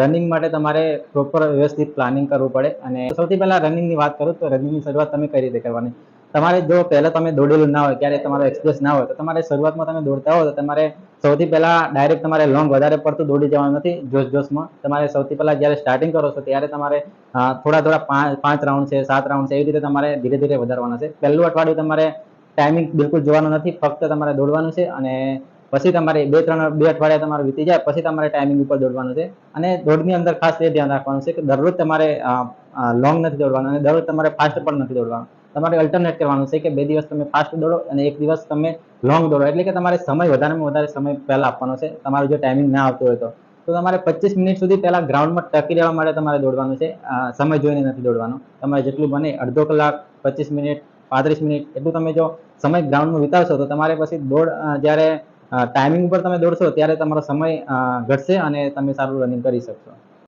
Running માટે તમારે proper વ્યવસ્થિત પ્લાનિંગ કરવું પડે. અને સૌથી પહેલાં રનિંગની વાત કરું તો રનિંગની શરૂઆત તમે કઈ રીતે કરવાની? તમારે જો પહેલાં તમે દોડેલું ના હોય, ક્યારે તમારો એક્સપ્રેસ ના હોય, તો તમારે શરૂઆતમાં તમે દોડતા હો તો તમારે સૌથી પહેલાં ડાયરેક્ટ તમારે લોંગ વધારે પડતું દોડી જવાનું નથી જોશ જોશમાં તમારે સૌથી પહેલાં જ્યારે સ્ટાર્ટિંગ કરો છો ત્યારે તમારે થોડા થોડા પાંચ પાંચ રાઉન્ડ છે, સાત રાઉન્ડ છે, એવી રીતે તમારે ધીરે ધીરે વધારવાના છે. પહેલું અઠવાડિયું તમારે ટાઈમિંગ બિલકુલ જોવાનું નથી, ફક્ત તમારે દોડવાનું છે અને પછી તમારે બે, ત્રણ, બે અઠવાડિયા તમારે વીતી જાય, પછી તમારે ટાઈમિંગ ઉપર દોડવાનું છે. અને દોડની અંદર ખાસ એ ધ્યાન રાખવાનું છે કે દરરોજ તમારે લોંગ નથી દોડવાનું અને દરરોજ તમારે ફાસ્ટ પણ નથી દોડવાનું. તમારે અલ્ટરનેટ કરવાનું છે કે બે દિવસ તમે ફાસ્ટ દોડો અને એક દિવસ તમે લોંગ દોડો. એટલે કે તમારે સમય વધારેમાં વધારે સમય પહેલાં આપવાનો છે. તમારું જો ટાઈમિંગ ના આવતું હોય તો. તો તમારે પચીસ મિનિટ સુધી પહેલાં ગ્રાઉન્ડમાં ટકી રહેવા માટે તમારે દોડવાનું છે. સમય જોઈને નથી દોડવાનું. તમારે જેટલું બને અડધો કલાક પચીસ મિનિટ, પાંત્રીસ મિનિટ, એટલું તમે જો સમય ગ્રાઉન્ડમાં વિતાવશો તો તમારે પછી દોડ જ્યારે ટાઈમિંગ ઉપર તમે દોડશો ત્યારે તમારો સમય ઘટશે અને તમે સારું રનિંગ કરી શકશો.